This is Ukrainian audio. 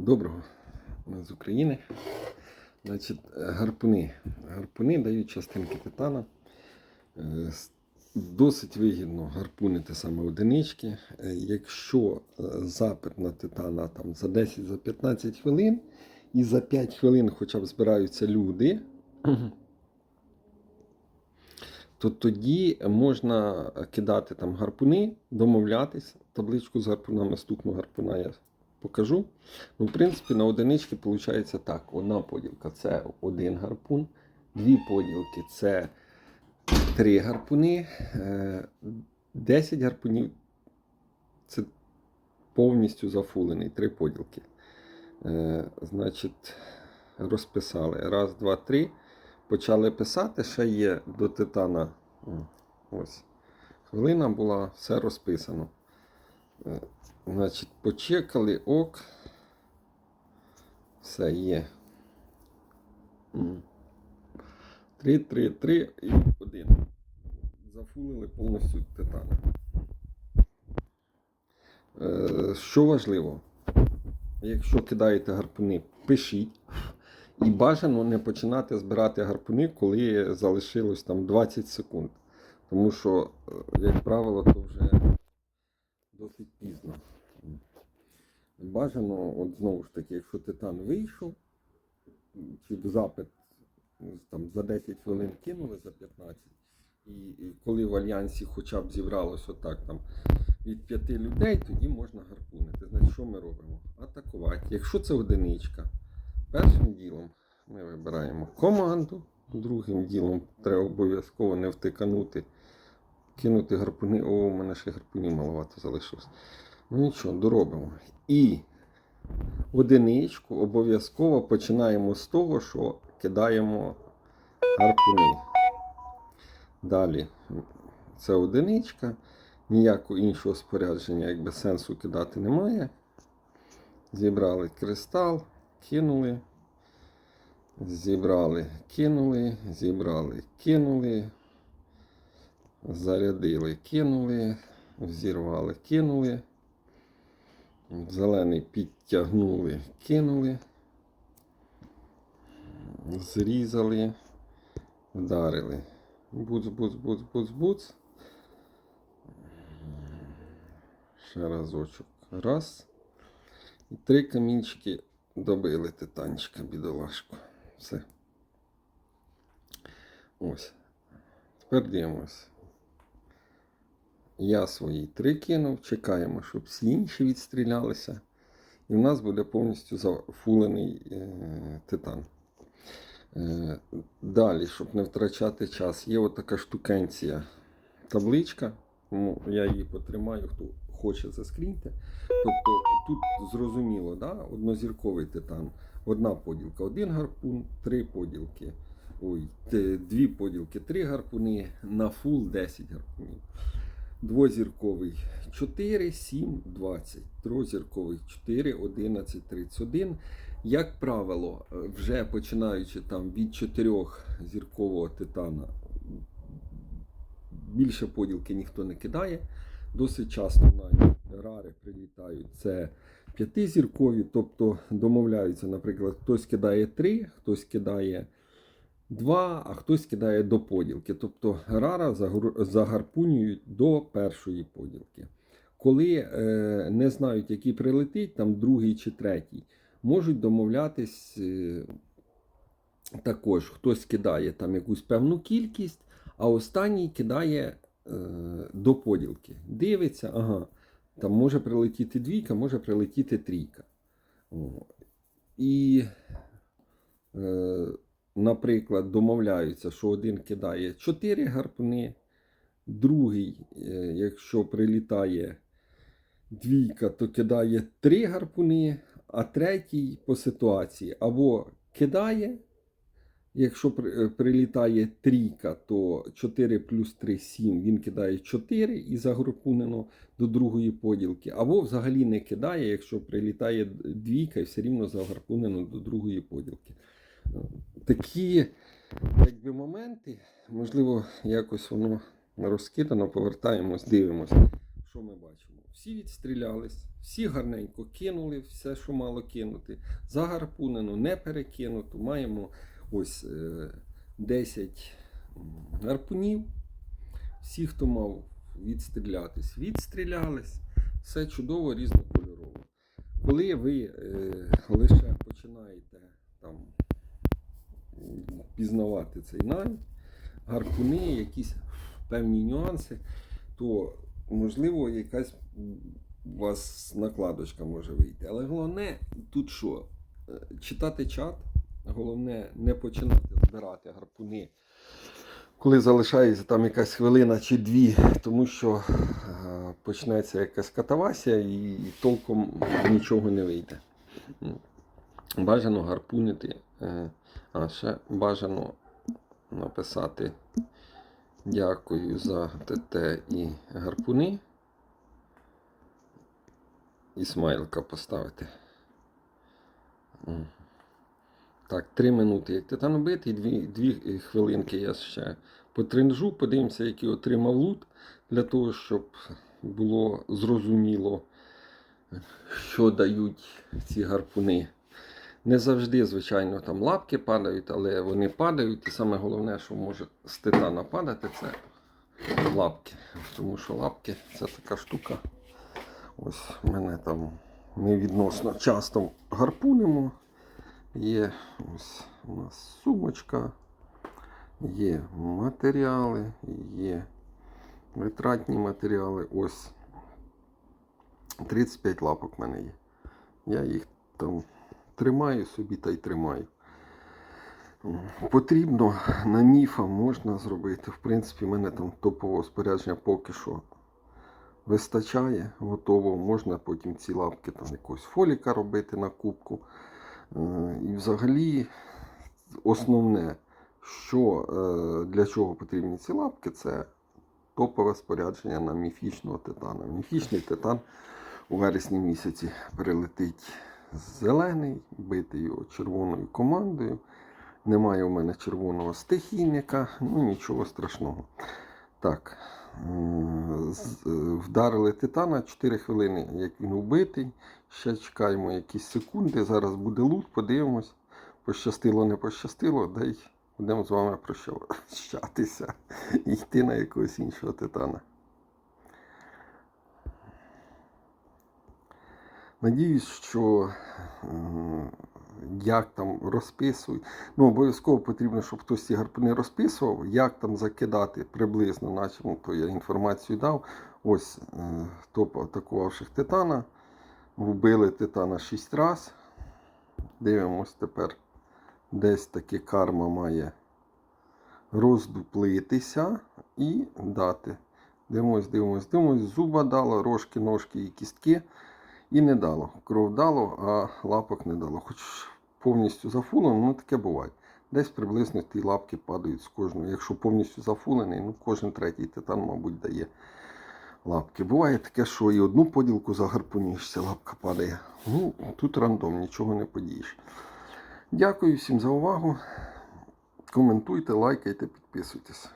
Доброго. Ми з України. Значить, гарпуни. Гарпуни дають частинки титана. Е, Досить вигідно гарпунити саме одинички. Е, Якщо е, запит на титана там, за 10-15 хвилин, і за 5 хвилин хоча б збираються люди, то тоді можна кидати там гарпуни, домовлятись. Табличку з гарпунами, стукну гарпуна я покажу. Ну, в принципі, на одинички виходить так. Одна поділка це один гарпун, дві поділки це три гарпуни, е, 10 гарпунів це повністю зафулений, три поділки. Е, Значить, розписали. Раз, два, три. Почали писати, ще є до титана. Ось. Хвилина була, все розписано. Е, Значить, почекали ок. Все є. М. Три, три, три і один. Зафулили повністю титана. Е, Що важливо, якщо кидаєте гарпуни, пишіть. І бажано не починати збирати гарпуни, коли залишилось там 20 секунд. Тому що, е, як правило, то вже досить пізно. Бажано, от знову ж таки, якщо титан вийшов, чи запит там, за 10 хвилин кинули за 15, і, і коли в альянсі хоча б зібралось отак там від 5 людей, тоді можна гарпунити. Значить, що ми робимо? Атакувати. Якщо це одиничка, першим ділом ми вибираємо команду, другим ділом треба обов'язково не втиканути, кинути гарпуни. О, у мене ще гарпунів маловато залишилось. Ну нічого, доробимо. І одиничку обов'язково починаємо з того, що кидаємо гарпуни. Далі це одиничка. Ніякого іншого спорядження, якби сенсу кидати немає. Зібрали кристал, кинули. Зібрали, кинули, зібрали, кинули. Зарядили, кинули, взірвали, кинули. Зелений підтягнули, кинули. Зрізали, вдарили. Буц, буц, буц, буц, буц. Ще разочок. Раз. І три камінчики добили титанчика, бідолашку. Все. Ось. Тепер дивимось. Я свої три кинув, чекаємо, щоб всі інші відстрілялися. І в нас буде повністю зафулений е, титан. Е, далі, щоб не втрачати час, є отака штукенція табличка. Ну, я її потримаю, хто хоче заскріньте. Тобто тут зрозуміло, да? однозірковий титан. Одна поділка, один гарпун, три поділки. Ой, дві поділки, три гарпуни, на фул 10 гарпунів. Двозірковий 4, 7, 20. Трозірковий 4, 11, 31. Як правило, вже починаючи там від 4 зіркового титана, більше поділки ніхто не кидає. Досить часто навіть рари прилітають. Це п'ятизіркові, тобто домовляються, наприклад, хтось кидає 3, хтось кидає 2, а хтось кидає до поділки. Тобто рара загарпунюють до першої поділки. Коли е, не знають, який прилетить, там другий чи третій, можуть домовлятись е, також. Хтось кидає там якусь певну кількість, а останній кидає е, до поділки. Дивиться, ага, там може прилетіти двійка, може прилетіти трійка. О. І, е, наприклад, домовляються, що один кидає 4 гарпуни, другий, е, якщо прилітає двійка, то кидає 3 гарпуни, а третій по ситуації або кидає. Якщо е, прилітає трійка, то 4 плюс 3 7, він кидає 4 і загрупунено до другої поділки. Або взагалі не кидає, якщо прилітає двійка і все рівно загарпунено до другої поділки. Е, Такі якби, моменти, можливо, якось воно розкидано, повертаємось, дивимося. що ми бачимо? Всі відстрілялись, всі гарненько кинули все, що мало кинути. Загарпунено, не перекинуто. Маємо ось е, 10 гарпунів. Всі, хто мав відстрілятись, відстрілялись. Все чудово, різнокольорово. Коли ви е, лише починаєте там пізнавати цей найм, гарпуни, якісь певні нюанси, то можливо якась у вас накладочка може вийти. Але головне тут що? Е, Читати чат, головне не починати збирати гарпуни. Коли залишається там якась хвилина чи дві, тому що е, почнеться якась катавасія і толком нічого не вийде. Бажано гарпунити, е, а ще бажано написати дякую за ТТ і гарпуни. І смайлика поставити. Так, три минути. Як титан битий, дві, дві хвилинки я ще потренжу, подивимося, який отримав лут, для того, щоб було зрозуміло, що дають ці гарпуни. Не завжди, звичайно, там лапки падають, але вони падають. І саме головне, що може з титана падати, це лапки. Тому що лапки це така штука. Ось в мене там ми відносно часто гарпунимо. Є ось у нас сумочка, є матеріали, є витратні матеріали. Ось 35 лапок в мене є. Я їх там тримаю собі та й тримаю. Потрібно на міфа можна зробити. В принципі, в мене там топового спорядження поки що вистачає, готово. Можна потім ці лапки там якогось фоліка робити на кубку. Е, І взагалі основне, що е, для чого потрібні ці лапки, це топове спорядження на міфічного титана. Міфічний титан у вересні місяці прилетить зелений, бити його червоною командою. Немає у мене червоного стихійника, ну нічого страшного. Так, е, вдарили титана 4 хвилини, як він убитий. Ще чекаємо якісь секунди. Зараз буде лут, подивимось. Пощастило, не пощастило, да й будемо з вами прощатися і йти на якогось іншого титана. Надіюсь, що як там розписують. Ну, обов'язково потрібно, щоб хтось ці гарпуни розписував, як там закидати приблизно, начебто я інформацію дав. Ось е, топ атакувавших титана. Вбили титана 6 раз. Дивимось тепер, десь таки карма має роздуплитися і дати. Дивимось, дивимось, дивимось, зуба дало, рожки, ножки і кістки. І не дало. Кров дало, а лапок не дало. Хоч повністю зафулено, ну таке буває. Десь приблизно ті лапки падають з кожного. Якщо повністю зафулений, ну кожен третій титан, мабуть, дає лапки. Буває таке, що і одну поділку загарпунішся, лапка падає. Ну, тут рандом, нічого не подієш. Дякую всім за увагу. Коментуйте, лайкайте, підписуйтесь.